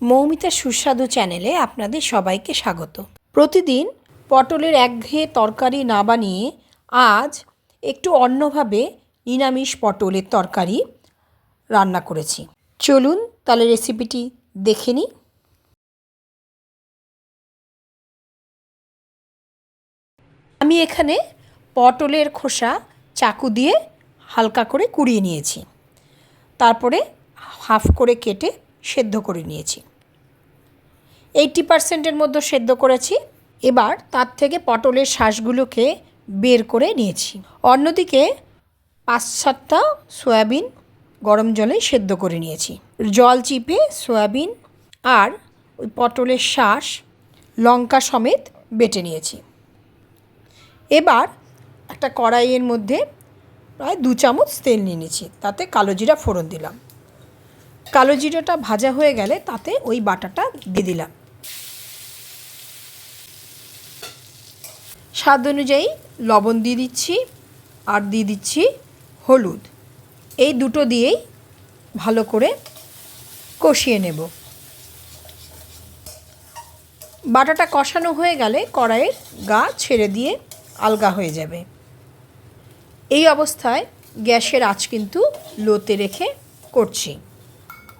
মৌমিতা সুস্বাদু চ্যানেলে আপনাদের সবাইকে স্বাগত। প্রতিদিন পটলের একঘেয়ে তরকারি না বানিয়ে আজ একটু অন্যভাবে নিরামিষ পটলের তরকারি রান্না করেছি। চলুন তাহলে রেসিপিটি দেখে নিই। আমি এখানে পটলের খোসা চাকু দিয়ে হালকা করে কুড়িয়ে নিয়েছি। তারপরে হাফ করে কেটে সেদ্ধ করে নিয়েছি। এইটটি পার্সেন্টের মধ্যে সেদ্ধ করেছি। এবার তার থেকে পটলের শ্বাসগুলোকে বের করে নিয়েছি। অন্যদিকে পাঁচ সাতটা সয়াবিন গরম জলে সেদ্ধ করে নিয়েছি। জল চিপে সয়াবিন আর ওই পটলের শ্বাস লঙ্কা সমেত বেটে নিয়েছি। এবার একটা কড়াইয়ের মধ্যে প্রায় দু চামচ তেল নিয়ে নিয়েছি। তাতে কালো জিরা ফোড়ন দিলাম। কালো জিরাটা ভাজা হয়ে গেলে তাতে ওই বাটাটা দিয়ে দিলাম। স্বাদ অনুযায়ী লবণ দিয়ে দিচ্ছি আর দিয়ে দিচ্ছি হলুদ। এই দুটো দিয়েই ভালো করে কষিয়ে নেব। বাটাটা কষানো হয়ে গেলে কড়াইয়ের গা ছেড়ে দিয়ে আলগা হয়ে যাবে। এই অবস্থায় গ্যাসের আঁচ কিন্তু লোতে রেখে করছি।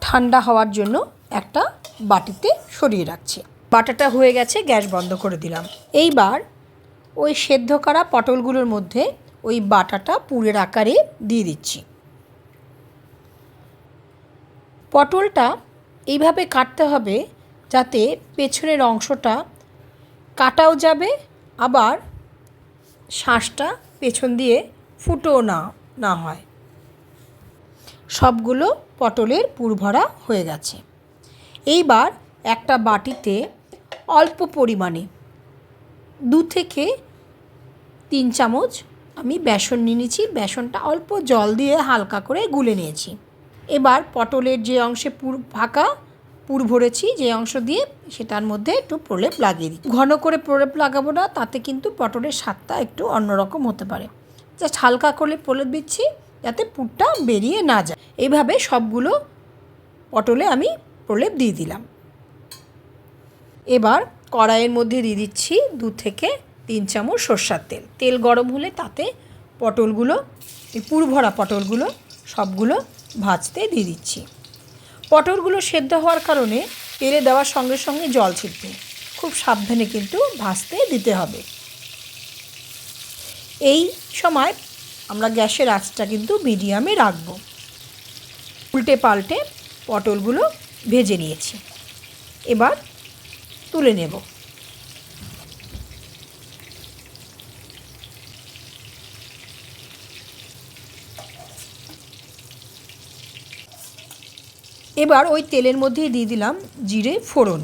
ঠান্ডা হওয়ার জন্য একটা বাটিতে সরিয়ে রাখছি। বাটাটা হয়ে গেছে, গ্যাস বন্ধ করে দিলাম। এইবার ওই সেদ্ধ করা পটলগুলোর মধ্যে ওই বাটাটা পুরের আকারে দিয়ে দিচ্ছি। পটলটা এইভাবে কাটতে হবে যাতে পেছনের অংশটা কাটাও যাবে, আবার শ্বাসটা পেছন দিয়ে ফুটোও না না হয়। সবগুলো পটলের পুরভরা হয়ে গেছে। এইবার একটা বাটিতে অল্প পরিমাণে দু থেকে তিন চামচ আমি বেসন নিয়ে নিয়েছি। বেসনটা অল্প জল দিয়ে হালকা করে গুলে নিয়েছি। এবার পটলের যে অংশে পুর ফাঁকা পুর ভরেছি, যে অংশ দিয়ে সেটার মধ্যে একটু প্রলেপ লাগিয়ে দিই ঘন করে প্রলেপ লাগাবো না, তাতে কিন্তু পটলের স্বাদটা একটু অন্যরকম হতে পারে। জাস্ট হালকা করে প্রলেপ দিচ্ছি, যাতে পুরটা বেরিয়ে না যায়। এইভাবে সবগুলো পটলে আমি প্রলেপ দিয়ে দিলাম। এবার কড়াইয়ের মধ্যে দিয়ে দিচ্ছি দু থেকে তিন চামচ সর্ষার তেল। তেল গরম হলে তাতে পটলগুলো, এই পুর ভরা পটলগুলো, সবগুলো ভাজতে দিয়ে দিচ্ছি। পটলগুলো সেদ্ধ হওয়ার কারণে তেলে দেওয়ার সঙ্গে সঙ্গে জল ছিটবে। খুব সাবধানে কিন্তু ভাজতে দিতে হবে। এই সময় আমরা গ্যাসের আঁচটা কিন্তু মিডিয়ামে রাখব। উল্টে পাল্টে পটলগুলো ভেজে নিয়েছি। এবার তুলে নেব। এবার ওই তেলের মধ্যেই দিয়ে দিলাম জিরে, ফোড়ন।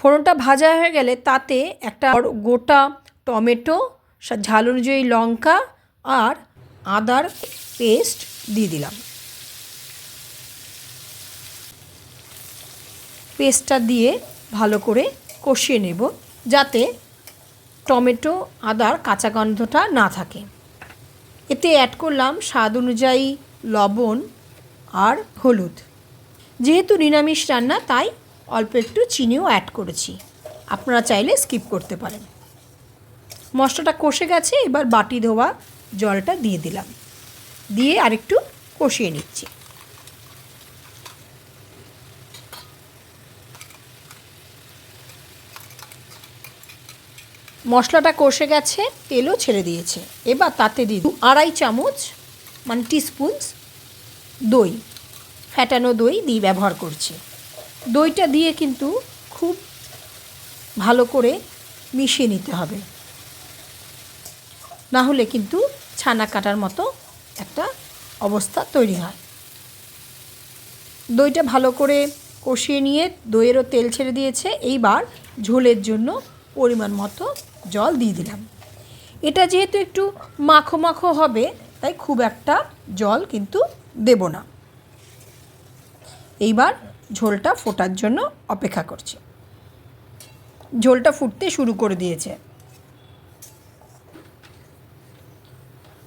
ফোড়নটা ভাজা হয়ে গেলে তাতে একটা গোটা টমেটো ঝাল অনুযায়ী লঙ্কা আর আদার পেস্ট দিয়ে দিলাম। পেস্টটা দিয়ে ভালো করে কষিয়ে নেব যাতে টমেটো, আদার কাঁচা গন্ধটা না থাকে। এতে অ্যাড করলাম স্বাদ অনুযায়ী লবণ আর হলুদ। যেহেতু নিরামিষ রান্না, তাই অল্প একটু চিনিও অ্যাড করেছি। আপনারা চাইলে স্কিপ করতে পারেন। মশলাটা কষে গেছে, এবার বাটি ধোয়া জলটা দিয়ে দিলাম। দিয়ে আরেকটু কষিয়ে নিচ্ছি। মশলাটা কষে গেছে, তেলও ছেড়ে দিয়েছে। এবার তাতে দিই আড়াই চামচ মানে টিস্পুনস দই। ফ্যাটানো দই দিয়ে ব্যবহার করছি। দইটা দিয়ে কিন্তু খুব ভালো করে মিশিয়ে নিতে হবে। না হলে কিন্তু ছানা কাটার মতো একটা অবস্থা তৈরি হয়। দইটা ভালো করে কষিয়ে নিয়ে দইয়েরও তেল ছেড়ে দিয়েছে। এইবার ঝোলের জন্য পরিমাণ মতো জল দিয়ে দিলাম। এটা যেহেতু একটু মাখো মাখো হবে, তাই খুব একটা জল কিন্তু দেব না। এইবার ঝোলটা ফোটার জন্য অপেক্ষা করছি। ঝোলটা ফুটতে শুরু করে দিয়েছে।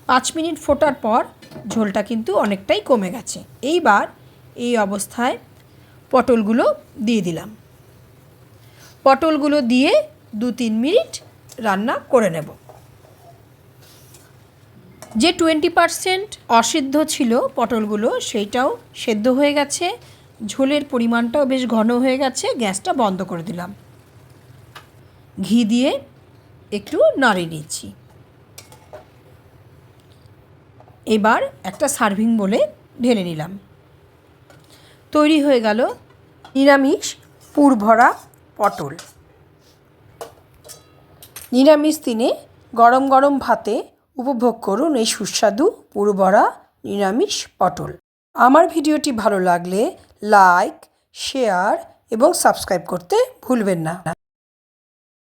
পাঁচ মিনিট ফোটার পর ঝোলটা কিন্তু অনেকটাই কমে গেছে। এইবার এই অবস্থায় পটলগুলো দিয়ে দিলাম। পটলগুলো দিয়ে দু তিন মিনিট রান্না করে নেব। যে টোয়েন্টি পারসেন্ট অসিদ্ধ ছিল পটলগুলো, সেইটাও সেদ্ধ হয়ে গেছে। ঝোলের পরিমাণটাও বেশ ঘন হয়ে গেছে। গ্যাসটা বন্ধ করে দিলাম। ঘি দিয়ে একটু নাড়িয়ে নিচ্ছি। এবার একটা সার্ভিং বলে ঢেলে নিলাম। তৈরি হয়ে গেল নিরামিষ পুরভরা পটল। নিরামিষ দিনে গরম গরম ভাতে উপভোগ করুন এই সুস্বাদু পুরভরা নিরামিষ পটল। আমার ভিডিওটি ভালো লাগলে লাইক, শেয়ার এবং সাবস্ক্রাইব করতে ভুলবেন না।